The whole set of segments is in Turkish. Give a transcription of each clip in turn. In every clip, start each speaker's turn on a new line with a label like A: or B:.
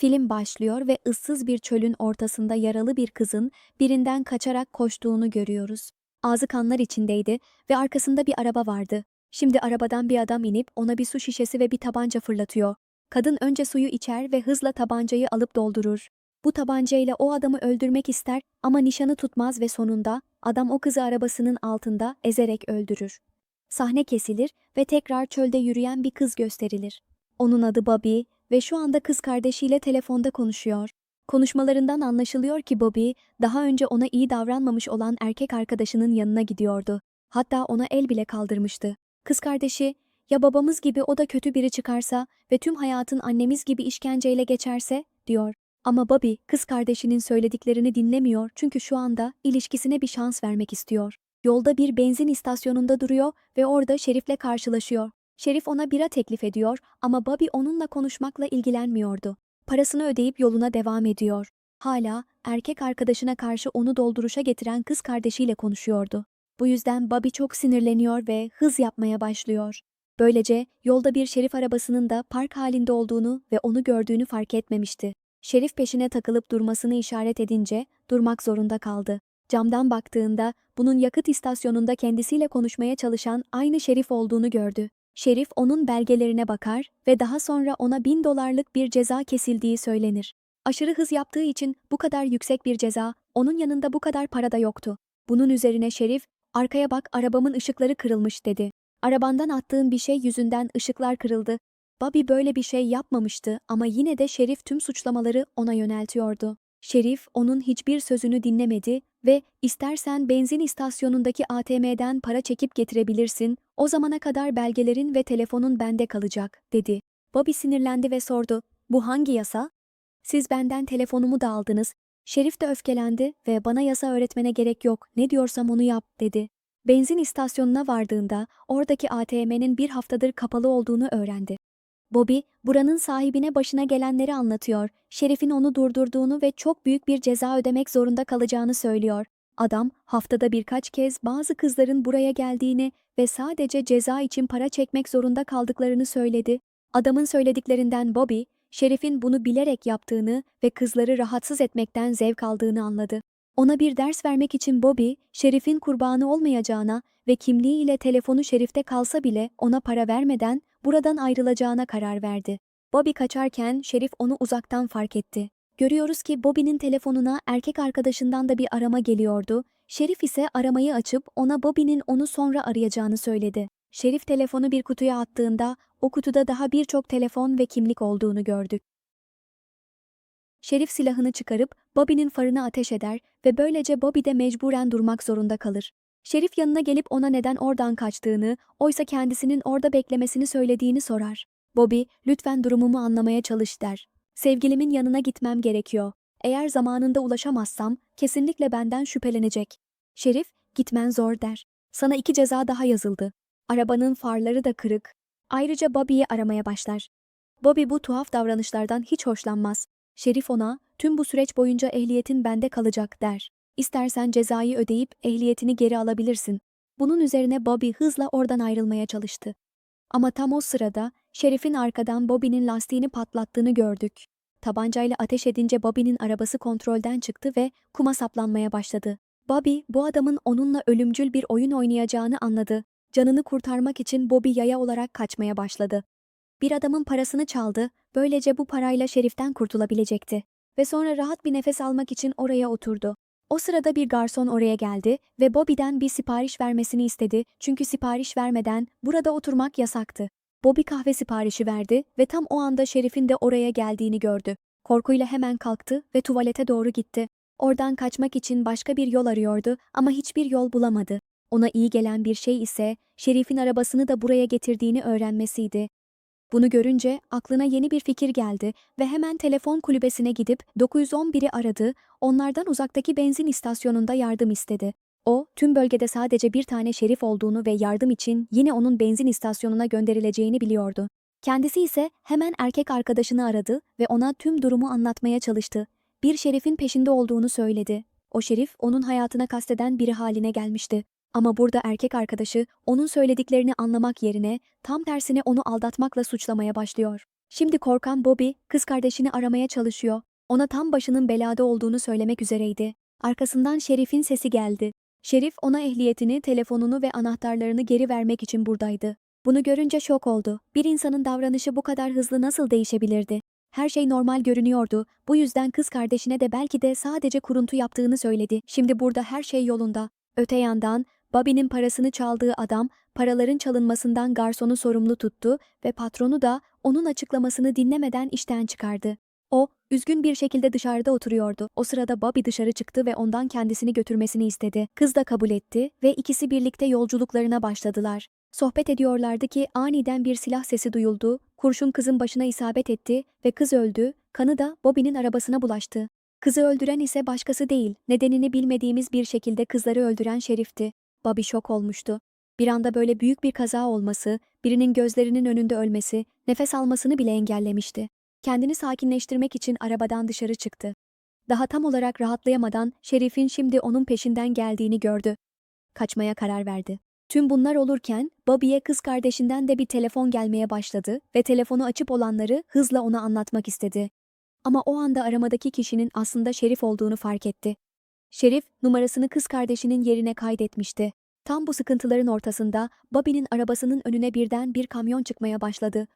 A: Film başlıyor ve ıssız bir çölün ortasında yaralı bir kızın birinden kaçarak koştuğunu görüyoruz. Ağzı kanlar içindeydi ve arkasında bir araba vardı. Şimdi arabadan bir adam inip ona bir su şişesi ve bir tabanca fırlatıyor. Kadın önce suyu içer ve hızla tabancayı alıp doldurur. Bu tabancayla o adamı öldürmek ister ama nişanı tutmaz ve sonunda adam o kızı arabasının altında ezerek öldürür. Sahne kesilir ve tekrar çölde yürüyen bir kız gösterilir. Onun adı Bobby ve şu anda kız kardeşiyle telefonda konuşuyor. Konuşmalarından anlaşılıyor ki Bobby, daha önce ona iyi davranmamış olan erkek arkadaşının yanına gidiyordu. Hatta ona el bile kaldırmıştı. Kız kardeşi, ya babamız gibi o da kötü biri çıkarsa ve tüm hayatın annemiz gibi işkenceyle geçerse, diyor. Ama Bobby, kız kardeşinin söylediklerini dinlemiyor çünkü şu anda ilişkisine bir şans vermek istiyor. Yolda bir benzin istasyonunda duruyor ve orada Şerif'le karşılaşıyor. Şerif ona bira teklif ediyor ama Bobby onunla konuşmakla ilgilenmiyordu. Parasını ödeyip yoluna devam ediyor. Hala erkek arkadaşına karşı onu dolduruşa getiren kız kardeşiyle konuşuyordu. Bu yüzden Bobby çok sinirleniyor ve hız yapmaya başlıyor. Böylece yolda bir şerif arabasının da park halinde olduğunu ve onu gördüğünü fark etmemişti. Şerif peşine takılıp durmasını işaret edince durmak zorunda kaldı. Camdan baktığında bunun yakıt istasyonunda kendisiyle konuşmaya çalışan aynı Şerif olduğunu gördü. Şerif onun belgelerine bakar ve daha sonra ona bin dolarlık bir ceza kesildiği söylenir. Aşırı hız yaptığı için bu kadar yüksek bir ceza, onun yanında bu kadar para da yoktu. Bunun üzerine Şerif, arkaya bak arabamın ışıkları kırılmış dedi. Arabandan attığın bir şey yüzünden ışıklar kırıldı. Bobby böyle bir şey yapmamıştı ama yine de Şerif tüm suçlamaları ona yöneltiyordu. Şerif onun hiçbir sözünü dinlemedi ve istersen benzin istasyonundaki ATM'den para çekip getirebilirsin, o zamana kadar belgelerin ve telefonun bende kalacak, dedi. Bobby sinirlendi ve sordu, bu hangi yasa? Siz benden telefonumu da aldınız. Şerif de öfkelendi ve bana yasa öğretmene gerek yok, ne diyorsam onu yap, dedi. Benzin istasyonuna vardığında oradaki ATM'nin bir haftadır kapalı olduğunu öğrendi. Bobby, buranın sahibine başına gelenleri anlatıyor. Şerif'in onu durdurduğunu ve çok büyük bir ceza ödemek zorunda kalacağını söylüyor. Adam, haftada birkaç kez bazı kızların buraya geldiğini ve sadece ceza için para çekmek zorunda kaldıklarını söyledi. Adamın söylediklerinden Bobby, Şerif'in bunu bilerek yaptığını ve kızları rahatsız etmekten zevk aldığını anladı. Ona bir ders vermek için Bobby, Şerif'in kurbanı olmayacağına ve kimliği ile telefonu Şerif'te kalsa bile ona para vermeden buradan ayrılacağına karar verdi. Bobby kaçarken Şerif onu uzaktan fark etti. Görüyoruz ki Bobby'nin telefonuna erkek arkadaşından da bir arama geliyordu. Şerif ise aramayı açıp ona Bobby'nin onu sonra arayacağını söyledi. Şerif telefonu bir kutuya attığında o kutuda daha birçok telefon ve kimlik olduğunu gördük. Şerif silahını çıkarıp Bobby'nin farına ateş eder ve böylece Bobby de mecburen durmak zorunda kalır. Şerif yanına gelip ona neden oradan kaçtığını, oysa kendisinin orada beklemesini söylediğini sorar. Bobby, lütfen durumumu anlamaya çalış der. Sevgilimin yanına gitmem gerekiyor. Eğer zamanında ulaşamazsam kesinlikle benden şüphelenecek. Şerif, gitmen zor der. Sana iki ceza daha yazıldı. Arabanın farları da kırık. Ayrıca Bobby'yi aramaya başlar. Bobby bu tuhaf davranışlardan hiç hoşlanmaz. Şerif ona, tüm bu süreç boyunca ehliyetin bende kalacak der. İstersen cezayı ödeyip ehliyetini geri alabilirsin. Bunun üzerine Bobby hızla oradan ayrılmaya çalıştı. Ama tam o sırada Şerif'in arkadan Bobby'nin lastiğini patlattığını gördük. Tabancayla ateş edince Bobby'nin arabası kontrolden çıktı ve kuma saplanmaya başladı. Bobby bu adamın onunla ölümcül bir oyun oynayacağını anladı. Canını kurtarmak için Bobby yaya olarak kaçmaya başladı. Bir adamın parasını çaldı, böylece bu parayla Şerif'ten kurtulabilecekti. Ve sonra rahat bir nefes almak için oraya oturdu. O sırada bir garson oraya geldi ve Bobby'den bir sipariş vermesini istedi çünkü sipariş vermeden burada oturmak yasaktı. Bobby kahve siparişi verdi ve tam o anda Şerif'in de oraya geldiğini gördü. Korkuyla hemen kalktı ve tuvalete doğru gitti. Oradan kaçmak için başka bir yol arıyordu ama hiçbir yol bulamadı. Ona iyi gelen bir şey ise Şerif'in arabasını da buraya getirdiğini öğrenmesiydi. Bunu görünce aklına yeni bir fikir geldi ve hemen telefon kulübesine gidip 911'i aradı, onlardan uzaktaki benzin istasyonunda yardım istedi. O, tüm bölgede sadece bir tane şerif olduğunu ve yardım için yine onun benzin istasyonuna gönderileceğini biliyordu. Kendisi ise hemen erkek arkadaşını aradı ve ona tüm durumu anlatmaya çalıştı. Bir şerifin peşinde olduğunu söyledi. O şerif onun hayatına kasteden biri haline gelmişti. Ama burada erkek arkadaşı onun söylediklerini anlamak yerine tam tersine onu aldatmakla suçlamaya başlıyor. Şimdi korkan Bobby kız kardeşini aramaya çalışıyor. Ona tam başının belada olduğunu söylemek üzereydi. Arkasından Şerif'in sesi geldi. Şerif ona ehliyetini, telefonunu ve anahtarlarını geri vermek için buradaydı. Bunu görünce şok oldu. Bir insanın davranışı bu kadar hızlı nasıl değişebilirdi? Her şey normal görünüyordu. Bu yüzden kız kardeşine de belki de sadece kuruntu yaptığını söyledi. Şimdi burada her şey yolunda. Öte yandan Bobby'nin parasını çaldığı adam paraların çalınmasından garsonu sorumlu tuttu ve patronu da onun açıklamasını dinlemeden işten çıkardı. O, üzgün bir şekilde dışarıda oturuyordu. O sırada Bobby dışarı çıktı ve ondan kendisini götürmesini istedi. Kız da kabul etti ve ikisi birlikte yolculuklarına başladılar. Sohbet ediyorlardı ki aniden bir silah sesi duyuldu, kurşun kızın başına isabet etti ve kız öldü, kanı da Bobby'nin arabasına bulaştı. Kızı öldüren ise başkası değil, nedenini bilmediğimiz bir şekilde kızları öldüren Şerif'ti. Bobby şok olmuştu. Bir anda böyle büyük bir kaza olması, birinin gözlerinin önünde ölmesi, nefes almasını bile engellemişti. Kendini sakinleştirmek için arabadan dışarı çıktı. Daha tam olarak rahatlayamadan Şerif'in şimdi onun peşinden geldiğini gördü. Kaçmaya karar verdi. Tüm bunlar olurken Bobby'ye kız kardeşinden de bir telefon gelmeye başladı ve telefonu açıp olanları hızla ona anlatmak istedi. Ama o anda aramadaki kişinin aslında Şerif olduğunu fark etti. Şerif numarasını kız kardeşinin yerine kaydetmişti. Tam bu sıkıntıların ortasında Bobby'nin arabasının önüne birden bir kamyon çıkmaya başladı.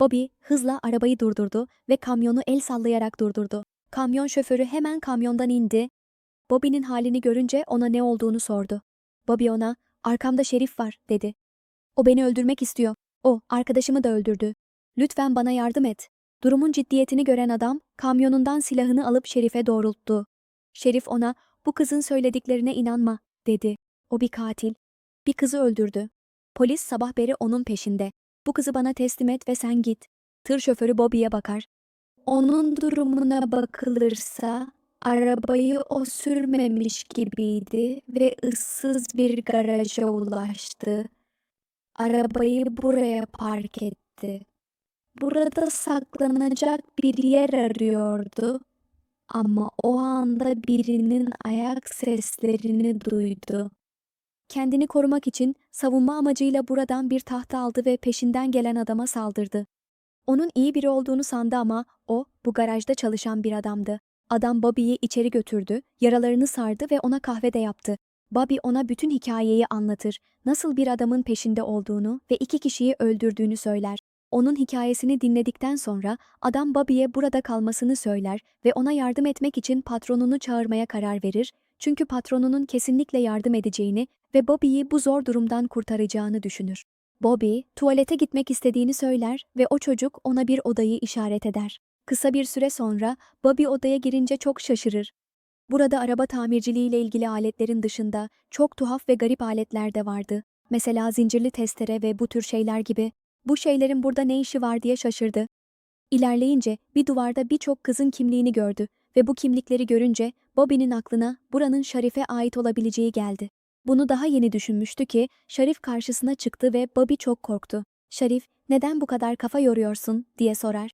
A: Bobby hızla arabayı durdurdu ve kamyonu el sallayarak durdurdu. Kamyon şoförü hemen kamyondan indi. Bobby'nin halini görünce ona ne olduğunu sordu. Bobby ona, arkamda Şerif var, dedi. O beni öldürmek istiyor. O, arkadaşımı da öldürdü. Lütfen bana yardım et. Durumun ciddiyetini gören adam, kamyonundan silahını alıp Şerif'e doğrulttu. Şerif ona, bu kızın söylediklerine inanma, dedi. O bir katil. Bir kızı öldürdü. Polis sabah beri onun peşinde. Bu kızı bana teslim et ve sen git. Tır şoförü Bobby'ye bakar. Onun durumuna bakılırsa arabayı o sürmemiş gibiydi ve ıssız bir garaja ulaştı. Arabayı buraya park etti. Burada saklanacak bir yer arıyordu ama o anda birinin ayak seslerini duydu. Kendini korumak için savunma amacıyla buradan bir tahta aldı ve peşinden gelen adama saldırdı. Onun iyi biri olduğunu sandı ama o bu garajda çalışan bir adamdı. Adam Bobby'yi içeri götürdü, yaralarını sardı ve ona kahve de yaptı. Bobby ona bütün hikayeyi anlatır, nasıl bir adamın peşinde olduğunu ve iki kişiyi öldürdüğünü söyler. Onun hikayesini dinledikten sonra adam Bobby'ye burada kalmasını söyler ve ona yardım etmek için patronunu çağırmaya karar verir çünkü patronunun kesinlikle yardım edeceğini ve Bobby'yi bu zor durumdan kurtaracağını düşünür. Bobby, tuvalete gitmek istediğini söyler ve o çocuk ona bir odayı işaret eder. Kısa bir süre sonra Bobby odaya girince çok şaşırır. Burada araba tamirciliğiyle ilgili aletlerin dışında çok tuhaf ve garip aletler de vardı. Mesela zincirli testere ve bu tür şeyler gibi. Bu şeylerin burada ne işi var diye şaşırdı. İlerleyince bir duvarda birçok kızın kimliğini gördü ve bu kimlikleri görünce Bobby'nin aklına buranın Şarif'e ait olabileceği geldi. Bunu daha yeni düşünmüştü ki Şarif karşısına çıktı ve Bobby çok korktu. Şarif, neden bu kadar kafa yoruyorsun diye sorar.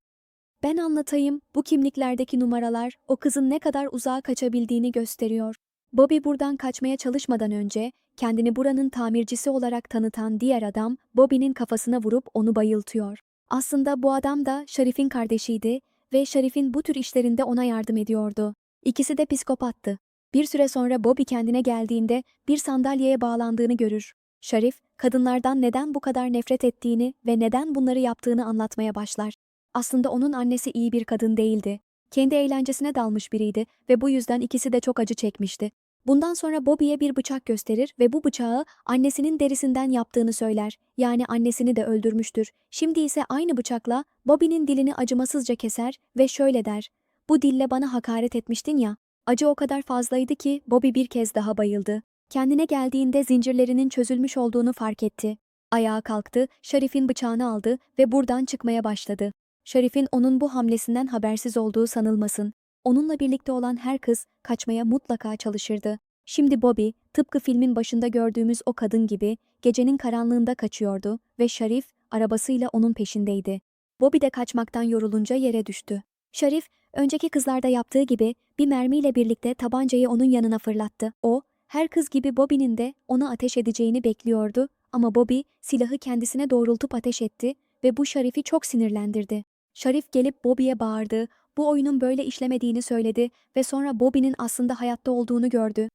A: Ben anlatayım, bu kimliklerdeki numaralar o kızın ne kadar uzağa kaçabildiğini gösteriyor. Bobby buradan kaçmaya çalışmadan önce kendini buranın tamircisi olarak tanıtan diğer adam Bobby'nin kafasına vurup onu bayıltıyor. Aslında bu adam da Şarif'in kardeşiydi ve Şarif'in bu tür işlerinde ona yardım ediyordu. İkisi de psikopattı. Bir süre sonra Bobby kendine geldiğinde bir sandalyeye bağlandığını görür. Şarif, kadınlardan neden bu kadar nefret ettiğini ve neden bunları yaptığını anlatmaya başlar. Aslında onun annesi iyi bir kadın değildi. Kendi eğlencesine dalmış biriydi ve bu yüzden ikisi de çok acı çekmişti. Bundan sonra Bobby'ye bir bıçak gösterir ve bu bıçağı annesinin derisinden yaptığını söyler. Yani annesini de öldürmüştür. Şimdi ise aynı bıçakla Bobby'nin dilini acımasızca keser ve şöyle der. Bu dille bana hakaret etmiştin ya. Acı o kadar fazlaydı ki Bobby bir kez daha bayıldı. Kendine geldiğinde zincirlerinin çözülmüş olduğunu fark etti. Ayağa kalktı, Şarif'in bıçağını aldı ve buradan çıkmaya başladı. Şarif'in onun bu hamlesinden habersiz olduğu sanılmasın. Onunla birlikte olan her kız kaçmaya mutlaka çalışırdı. Şimdi Bobby, tıpkı filmin başında gördüğümüz o kadın gibi gecenin karanlığında kaçıyordu ve Şarif arabasıyla onun peşindeydi. Bobby de kaçmaktan yorulunca yere düştü. Şarif, önceki kızlarda yaptığı gibi bir mermiyle birlikte tabancayı onun yanına fırlattı. O, her kız gibi Bobby'nin de ona ateş edeceğini bekliyordu ama Bobby silahı kendisine doğrultup ateş etti ve bu Şarif'i çok sinirlendirdi. Şarif gelip Bobby'ye bağırdı, bu oyunun böyle işlemediğini söyledi ve sonra Bobby'nin aslında hayatta olduğunu gördü.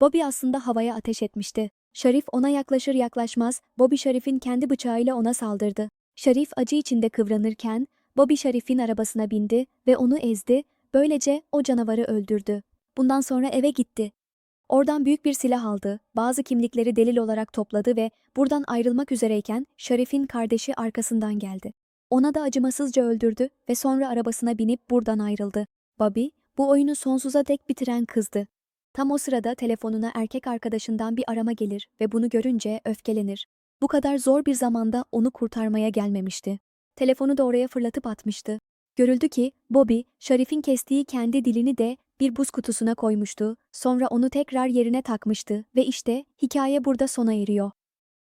A: Bobby aslında havaya ateş etmişti. Şarif ona yaklaşır yaklaşmaz Bobby Şarif'in kendi bıçağıyla ona saldırdı. Şarif acı içinde kıvranırken Bobby Şarif'in arabasına bindi ve onu ezdi, böylece o canavarı öldürdü. Bundan sonra eve gitti. Oradan büyük bir silah aldı, bazı kimlikleri delil olarak topladı ve buradan ayrılmak üzereyken Şarif'in kardeşi arkasından geldi. Ona da acımasızca öldürdü ve sonra arabasına binip buradan ayrıldı. Bobby, bu oyunu sonsuza dek bitiren kızdı. Tam o sırada telefonuna erkek arkadaşından bir arama gelir ve bunu görünce öfkelenir. Bu kadar zor bir zamanda onu kurtarmaya gelmemişti. Telefonu da oraya fırlatıp atmıştı. Görüldü ki Bobby, Şarif'in kestiği kendi dilini de bir buz kutusuna koymuştu, sonra onu tekrar yerine takmıştı ve işte hikaye burada sona eriyor.